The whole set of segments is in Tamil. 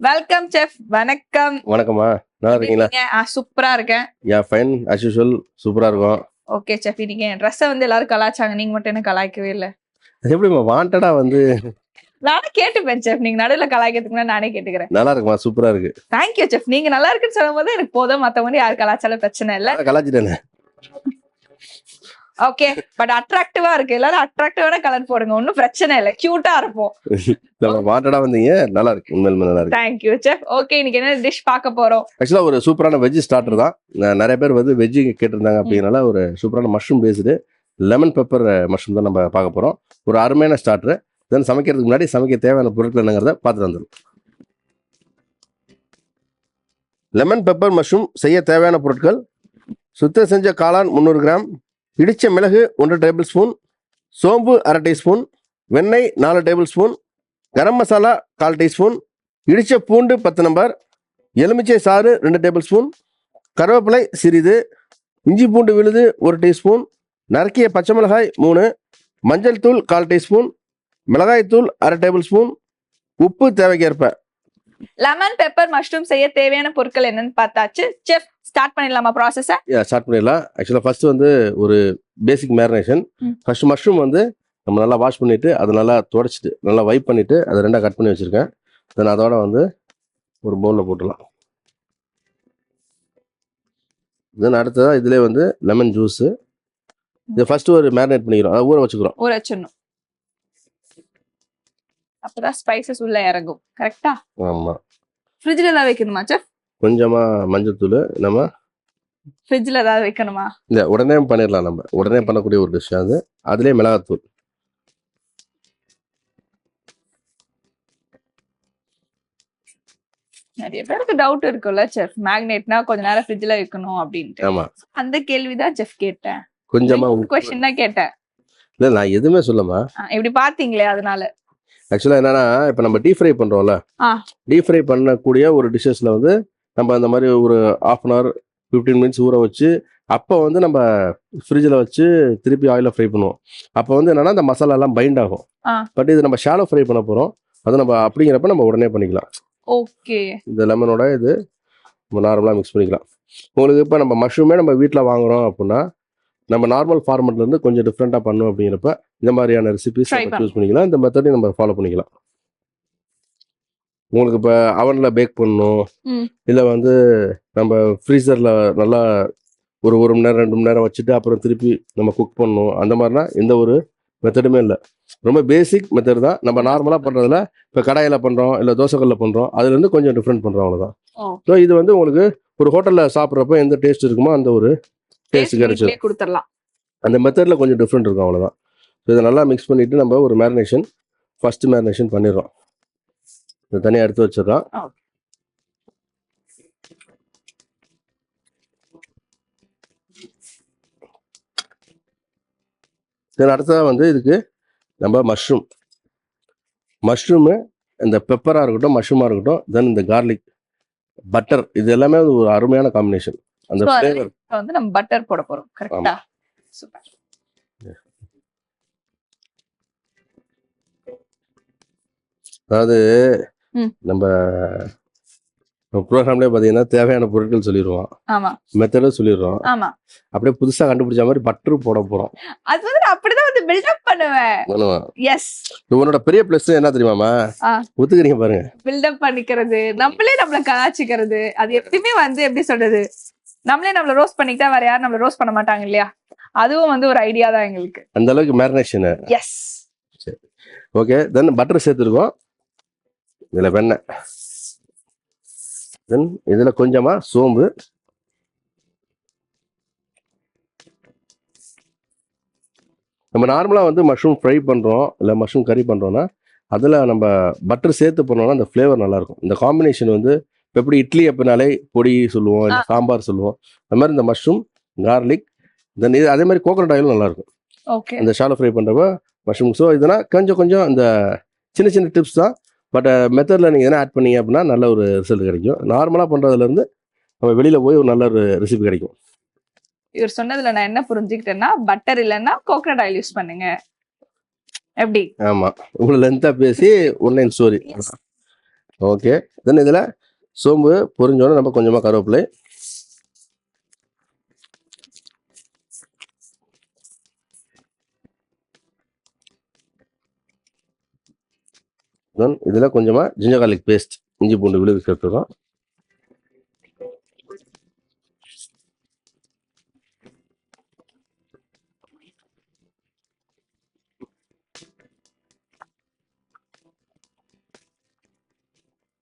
வெல்கம் செஃப் வணக்கம். வணக்கம்மா. நல்லா இருக்கீங்களா? சூப்பரா இருக்கேன். யா ஃபைன் அஸ் யூஷுவல் சூப்பரா இருக்கும். ஓகே செஃப் இன்னைக்கு என் ட்ரெஸ்ஸை வந்து எல்லாரும் கலாய்ச்சாங்க. நீங்க மட்டும் என்ன கலாய்க்கவே இல்ல. அது எப்படிம்மா வாண்டடா வந்து நானே கேட்டுப்பேன் செஃப் நீங்க நடுவுல கலாய்க்கிறதுக்கு முன்னாடி நானே கேட்டுக்கிறேன். நல்லா இருக்குமா? சூப்பரா இருக்கு. தேங்க்யூ செஃப் நீங்க நல்லா இருக்குன்னு சொல்லும் போது எனக்கு போதும். மத்தவங்க யார் கலாச்சாரம் பிரச்சனை இல்ல. கலாச்சிட்டேனே ஓகே பட் அட்ராக்டிவா இருக்கு. எல்லாரும் அட்ராக்டிவான கலர் போடுங்க. ஒன்னும் பிரச்சனை இல்ல. கியூட்டா இருப்போம். நம்ம வாண்டடா வந்தீங்க. நல்லா இருக்கு. உண்மையிலுமே நல்லா இருக்கு. தேங்க்யூ செஃப் ஓகே இன்னைக்கு என்ன டிஷ் பார்க்க போறோம்? ஆக்சுவலா ஒரு சூப்பரான வெஜ் ஸ்டார்டர் தான். நிறைய பேர் வந்து வெஜ் கேட்டிருந்தாங்க அப்படிங்கறனால ஒரு சூப்பரான mushroom based lemon pepper mushroom தான் நம்ம பார்க்க போறோம். ஒரு அருமையான ஸ்டார்டர் தென் சமைக்கிறதுக்கு முன்னாடி சமைக்க தேவையான பொருட்கள் என்னங்கிறத பார்த்துட்டு வந்துடும் லெமன் பெப்பர் மஷ்ரூம் செய்ய தேவையான பொருட்கள். சுத்தம் செஞ்ச காளான் முந்நூறு கிராம். இடித்த மிளகு ஒன்று டேபிள் ஸ்பூன் சோம்பு அரை டீஸ்பூன் வெண்ணெய் நாலு டேபிள் ஸ்பூன் கரம் மசாலா கால் டீஸ்பூன் இடித்த பூண்டு பத்து நம்பர் எலுமிச்சை சாறு ரெண்டு டேபிள் ஸ்பூன் கருவேப்பிலை சிறிது இஞ்சி பூண்டு விழுது ஒரு டீஸ்பூன் நறுக்கிய பச்சை மிளகாய் மூணு மஞ்சள் தூள் கால் டீஸ்பூன் மிளகாய் தூள் அரை டேபிள் ஸ்பூன் உப்பு தேவைக்கேற்ப. லெமன் பெப்பர் மஷ்ரூம் செய்ய தேவையான பொருட்கள் என்னன்னு பார்த்தாச்சு. செஃப் ஸ்டார்ட் பண்ணிடலாமா ப்ராசஸ ஸ்டார்ட் பண்ணிடலாம். ஆக்சுவலாக ஃபர்ஸ்ட் வந்து ஒரு பேசிக் மேரினேஷன். ஃபர்ஸ்ட் மஷ்ரூம் வந்து நம்ம நல்லா வாஷ் பண்ணிட்டு அதை நல்லா துடைச்சிட்டு நல்லா வைப் பண்ணிட்டு அதை ரெண்டாக கட் பண்ணி வச்சிருக்கேன். தென் அதோட வந்து ஒரு பவுலில் போட்டுடலாம். தென் அடுத்ததாக இதுலேயே வந்து லெமன் ஜூஸு இதை ஃபர்ஸ்ட் ஒரு மேரினேட் பண்ணிக்கிறோம். அதை ஊற வச்சுக்கிறோம். ஊற வச்சிடணும். அப்பதான் ஸ்பைசஸ் உள்ள இறங்கும். கரெக்டா ஆமாம் ஃப்ரிட்ஜ்ல ஏதாவது வைக்கணுமா செஃப் கொஞ்சமாக மஞ்சத்தூள் நம்ம ஃப்ரிட்ஜ்ல ஏதாவது வைக்கணுமா? இந்த உடனே பண்ணிடலாம் நம்ம. உடனே பண்ணக்கூடிய ஒரு டிஷ் அது. அதுலேயே மிளகாத்தூள். நிறைய பேருக்கு டவுட் இருக்கும்ல செஃப் மேக்னெட்னா கொஞ்ச நேரம் ஃப்ரிட்ஜ்ல வைக்கணும் அப்படின்ட்டு. ஆமாம் அந்த கேள்விதான் செஃப் கேட்டேன். கொஞ்சமாக உப்பு கொஸ்டின் தான் கேட்டேன். இல்லை நான் எதுவுமே சொல்லமா? இப்படி பாத்தீங்களே அதனால. ஆக்சுவலாக என்னன்னா இப்போ நம்ம டீப் ஃப்ரை பண்ணுறோம்ல. டீப் ஃப்ரை பண்ணக்கூடிய ஒரு டிஷ்ஷஸில் வந்து நம்ம அந்த மாதிரி ஒரு half an hour fifteen minutes ஊற வச்சு அப்போ வந்து நம்ம ஃப்ரிட்ஜில் வச்சு திருப்பி ஆயிலில் ஃப்ரை பண்ணுவோம். அப்போ வந்து என்னன்னா அந்த மசாலாலாம் பைண்ட் ஆகும். பட் இது நம்ம ஷாலோ ஃப்ரை பண்ண போகிறோம் அது நம்ம அப்படிங்கிறப்ப நம்ம உடனே பண்ணிக்கலாம். ஓகே. இந்த லெமனோட இது நம்ம நார்மலாக மிக்ஸ் பண்ணிக்கலாம். உங்களுக்கு இப்போ நம்ம மஷ்ரூமே நம்ம வீட்டில் வாங்குறோம் அப்படின்னா நம்ம நார்மல் ஃபார்மெட்ல இருந்து கொஞ்சம் டிஃப்ரெண்ட்டாக பண்ணோம் அப்படிங்கிறப்ப இந்த மாதிரியான ரெசிபிஸ் நம்ம சூஸ் பண்ணிக்கலாம். இந்த மெத்தடையும் நம்ம ஃபாலோ பண்ணிக்கலாம். உங்களுக்கு இப்போ அவனில் பேக் பண்ணணும். இல்லை வந்து நம்ம ஃப்ரீசரில் நல்லா ஒரு ஒரு மணி நேரம் ரெண்டு மணி நேரம் வச்சுட்டு அப்புறம் திருப்பி நம்ம குக் பண்ணணும். அந்த மாதிரினா எந்த ஒரு மெத்தடுமே இல்லை. ரொம்ப பேசிக் மெத்தட் தான். நம்ம நார்மலாக பண்ணுறதுல இப்போ கடாயில் பண்ணுறோம் இல்லை தோசைக்கல்லில் பண்ணுறோம் அதுலேருந்து கொஞ்சம் டிஃப்ரெண்ட் பண்ணுறோம் அவ்வளோதான். ஸோ இது வந்து உங்களுக்கு ஒரு ஹோட்டலில் சாப்பிட்றப்ப எந்த டேஸ்ட் இருக்குமோ அந்த ஒரு டேஸ்ட் கொடுத்துடலாம். அந்த மெத்தடில் கொஞ்சம் டிஃப்ரெண்ட் இருக்கும் அவ்வளோதான் இதை நல்லா மிக்ஸ் பண்ணிவிட்டு நம்ம ஒரு மேரினேஷன் ஃபர்ஸ்ட் மேரினேஷன் பண்ணிடுறோம். இதை தனியாக எடுத்து வச்சிடுறோம். Okay. தென் அடுத்ததாக வந்து இதுக்கு நம்ம மஷ்ரூம் மஷ்ரூமு இந்த பெப்பராக இருக்கட்டும் மஷ்ரூமாக இருக்கட்டும் தென் இந்த கார்லிக் பட்டர் இது எல்லாமே ஒரு அருமையான காம்பினேஷன் அந்த ஃப்ளேவர் வந்து நம்ம பட்டர் போட போறோம். கரெக்டா சூப்பர் அதாவது. நம்ம ப்ரோக்ராம்லேயே பார்த்தீங்கன்னா தேவையான பொருட்கள் சொல்லிடுவோம் ஆமா. மெத்தடும் சொல்லிடுறோம். ஆமா. அப்படியே புதுசாக கண்டுபிடிச்ச மாதிரி பட்டர் போட போகிறோம் அது வந்து அப்படிதான் வந்து பில்டப் பண்ணுவேன். எஸ் உன்னோட பெரிய ப்ளஸ் என்ன தெரியுமாமா. ஒத்துக்கிறீங்க பாருங்க. பில்டப் பண்ணிக்கிறது. நம்மளே நம்மள கலாச்சிக்கிறது அது எப்பயுமே வந்து எப்படி சொல்றது? நம்மளே நம்மள ரோஸ்ட் பண்ணிக்கிட்டா வேற யாரும் நம்மள ரோஸ்ட் பண்ண மாட்டாங்க இல்லையா? அதுவும் வந்து ஒரு ஐடியா தான் எங்களுக்கு. அந்த அளவுக்கு marination yes okay then butter சேர்த்துருக்கோம். இதில் வெண்ணெய். தென் இதில் கொஞ்சமாக சோம்பு. நம்ம நார்மலாக வந்து மஷ்ரூம் ஃப்ரை பண்ணுறோம் இல்லை மஷ்ரூம் கறி பண்ணுறோன்னா அதில் நம்ம பட்டர் சேர்த்து பண்ணோம்னா அந்த ஃப்ளேவர் நல்லாயிருக்கும். இந்த காம்பினேஷன் வந்து இப்போ எப்படி இட்லி அப்படின்னாலே பொடி சொல்லுவோம் இல்லை சாம்பார் சொல்லுவோம். அந்த மாதிரி இந்த மஷ்ரூம் கார்லிக் தென் இது அதே மாதிரி கோகனட் ஆயிலும் நல்லாயிருக்கும். ஓகே இந்த ஷாலோ ஃப்ரை பண்ணுறப்ப மஷ்ரூம் ஸோ இதெல்லாம் கொஞ்சம் கொஞ்சம் இந்த சின்ன சின்ன டிப்ஸ் தான். பட் மெத்தடில் நீங்கள் எதனா ஆட் பண்ணீங்க அப்படின்னா நல்ல ஒரு ரிசல்ட் கிடைக்கும். நார்மலாக பண்ணுறதுலேருந்து நம்ம வெளியில் போய் ஒரு நல்ல ஒரு ரெசிபி கிடைக்கும். இவர் சொன்னதுல நான் என்ன புரிஞ்சுக்கிட்டேன்னா பட்டர் இல்லைன்னா கோகனட் ஆயில் யூஸ் பண்ணுங்க. எப்படி? ஆமாம் இவ்வளோ லென்த்தாக பேசி ஒன்லைன் ஸ்டோரி. ஓகே தென் இதில் சோம்பு பொரிஞ்சோடனே நம்ம கொஞ்சமாக கருவேப்பிலை தென் இதில் கொஞ்சமாக ஜிஞ்சர் garlic பேஸ்ட் இஞ்சி பூண்டு விழுது சேர்த்துக்கிறோம்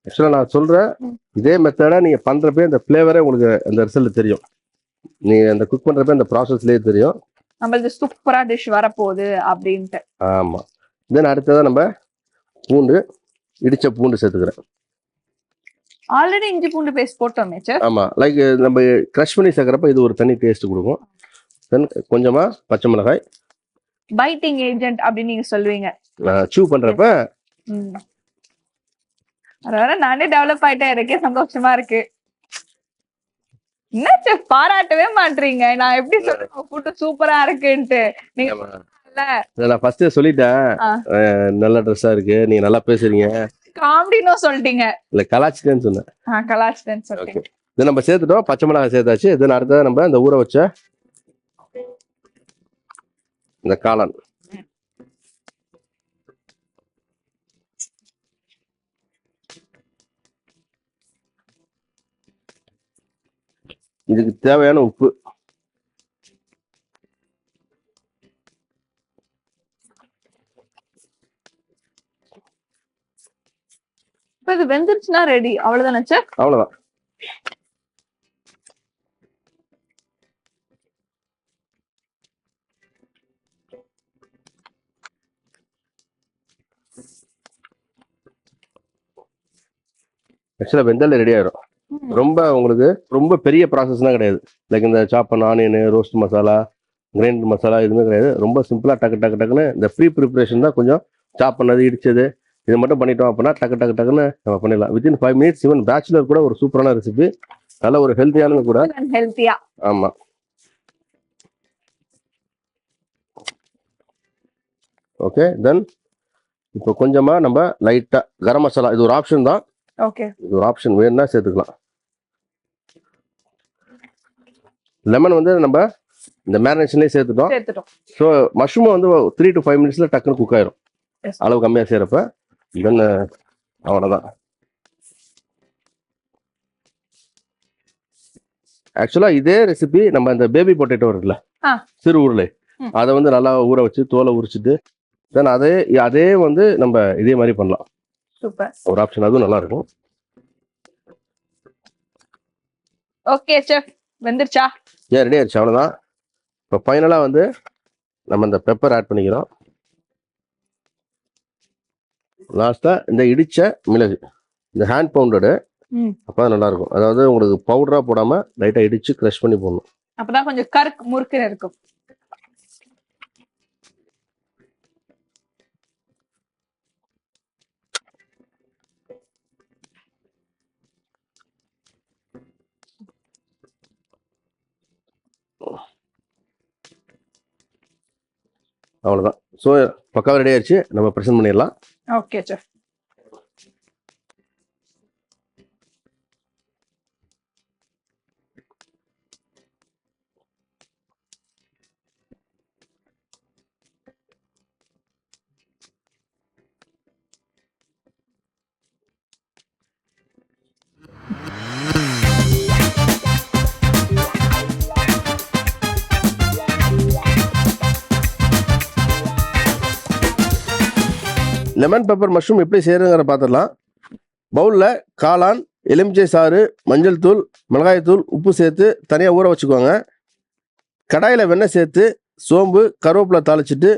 ஆக்சுவலாக நான் சொல்கிறேன் ம். இதே மெத்தடை நீங்கள் பண்ணுறப்பே இந்த ஃப்ளேவரே உங்களுக்கு அந்த ரிசல்ட் தெரியும். நீங்கள் அந்த குக் பண்ணுறப்ப இந்த ப்ராசஸ்லேயே தெரியும். நம்மளது சூப்பரா டிஷ் வரப்போகுது அப்படின்ட்டு. ஆமாம் தென் அடுத்ததாக நம்ம பூண்டு இடித்த பூண்டு சேர்த்துக்கிறேன். ஆல்ரெடி இஞ்சி பூண்டு பேஸ்ட் போட்டோமே சார் ஆமாம் லைக் நம்ம க்ரஷ் பண்ணி சேர்க்குறப்ப இது ஒரு தனி டேஸ்ட் கொடுக்கும். தென் கொஞ்சமாக பச்சை மிளகாய். பைட்டிங் ஏஜென்ட் அப்படின்னு நீங்க சொல்லுவீங்க. சூ பண்ணுறப்ப. வர நானே டெவலப் ஆயிட்டேன். எனக்கே சந்தோஷமா இருக்கு. என்ன பாராட்டவே மாட்டீங்க நான் எப்படி சொல்றேன் ஃபுட்டு சூப்பரா இருக்குன்ட்டு. நீங்க நான் ஃபஸ்ட்டே சொல்லிட்டேன். நல்ல ட்ரெஸ்ஸாக இருக்கு. நீங்கள் நல்லா பேசுறீங்க. காமெடினோ சொல்லிட்டீங்க. இல்லை கலாச்சிட்டேன்னு சொன்னேன். கலாச்சிட்டேன்னு சொல்லிட்டீங்க. இது நம்ம சேர்த்துட்டோம். பச்சை மிளகாய் சேர்த்தாச்சு. தென் அடுத்தது நம்ம இந்த ஊற வச்ச இந்த காளான். இதுக்கு தேவையான உப்பு இப்ப இது வெந்துருச்சுன்னா ரெடி அவ்வளவுதானே சார் அவ்வளவுதான். ஆக்சுவலாக வெந்தாலே ரெடி ஆயிரும். ரொம்ப உங்களுக்கு ரொம்ப பெரிய ப்ராசஸ்லாம் கிடையாது. லைக் இந்த chopped onion roast masala grind masala எதுவுமே கிடையாது. ரொம்ப சிம்பிளாக டக்கு டக்கு டக்குன்னு இந்த ப்ரீ ப்ரிப்பரேஷன் தான் கொஞ்சம் சாப் பண்ணது இடிச்சது இது மட்டும் பண்ணிட்டோம் அப்படின்னா டக்கு டக்கு டக்குன்னு நம்ம பண்ணிடலாம். Within five minutes even bachelor கூட ஒரு சூப்பரான ரெசிபி நல்ல ஒரு ஹெல்த்தியானது கூட. ஹெல்த்தியா ஆமாம் ஓகே தென் இப்போ கொஞ்சமாக நம்ம லைட்டாக கரம் மசாலா இது ஒரு ஆப்ஷன் தான். ஓகே இது ஒரு ஆப்ஷன் வேணும்னா சேர்த்துக்கலாம். லெமன் வந்து நம்ம இந்த மேரினேஷன்லேயே சேர்த்துட்டோம். ஸோ மஷ்ரூம் வந்து த்ரீ டு ஃபைவ் மினிட்ஸில் டக்குன்னு குக் ஆயிரும். அளவு கம்மியாக செய்கிறப்ப தென் அவ்வளோதான் ஆக்சுவலாக இதே ரெசிபி நம்ம இந்த பேபி பொட்டேட்டோ இருக்குல்ல. சிறு உருளை. அதை வந்து நல்லா ஊற வச்சு தோலை உரிச்சிட்டு தென் அதே அதே வந்து நம்ம இதே மாதிரி பண்ணலாம். சூப்பர். ஒரு ஆப்ஷன் அதுவும் நல்லா இருக்கும். ஓகே செஃப் வெந்துருச்சா? ஏன் ரெடி ஆயிடுச்சு. அவ்வளோதான் இப்போ ஃபைனலாக வந்து நம்ம இந்த பெப்பர் ஆட் பண்ணிக்கிறோம். லாஸ்ட்டாக இந்த இடிச்ச மிளகு இந்த ஹேண்ட் பவுண்டடு. அப்போ தான் நல்லாயிருக்கும். அதாவது உங்களுக்கு பவுடராக போடாமல் லைட்டாக இடித்து க்ரஷ் பண்ணி போடணும். அப்பதான் கொஞ்சம் கருக்கு முறுக்குன்னு இருக்கும். அவ்வளோதான் ஸோ பக்காவாக ரெடி ஆயிடுச்சு நம்ம ப்ரெசென்ட் பண்ணிடலாம். Okay chef lemon pepper mushroom எப்படி செய்யறதுங்கிற பார்த்துடலாம். பவுலில் காளான் எலுமிச்சை சாறு மஞ்சள் தூள் மிளகாய் தூள் உப்பு சேர்த்து தனியாக ஊற வச்சுக்கோங்க. கடாயில் வெண்ணெய் சேர்த்து சோம்பு கருவேப்பிலை தாளிச்சிட்டு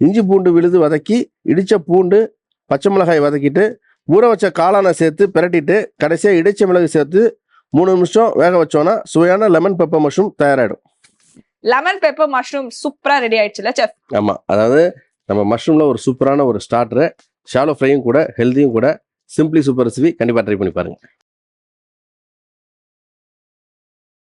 இஞ்சி பூண்டு விழுது வதக்கி இடித்த பூண்டு பச்சை மிளகாய் வதக்கிட்டு ஊற வச்ச காளானை சேர்த்து பிரட்டிட்டு கடைசியாக இடிச்ச மிளகு சேர்த்து மூணு நிமிஷம் வேக வச்சோன்னா சுவையான லெமன் பெப்பர் மஷ்ரூம் தயாராகிடும் லெமன் பெப்பர் மஷ்ரூம் சூப்பரா ரெடி ஆயிடுச்சுல செஃப் ஆமாம் அதாவது நம்ம மஷ்ரூமில் ஒரு சூப்பரான ஒரு ஸ்டார்டரு ஷாலோ ஃப்ரையும் கூட ஹெல்த்தியும் கூட சிம்பிளி சூப்பர் ரெசிபி கண்டிப்பாக ட்ரை பண்ணி பாருங்க.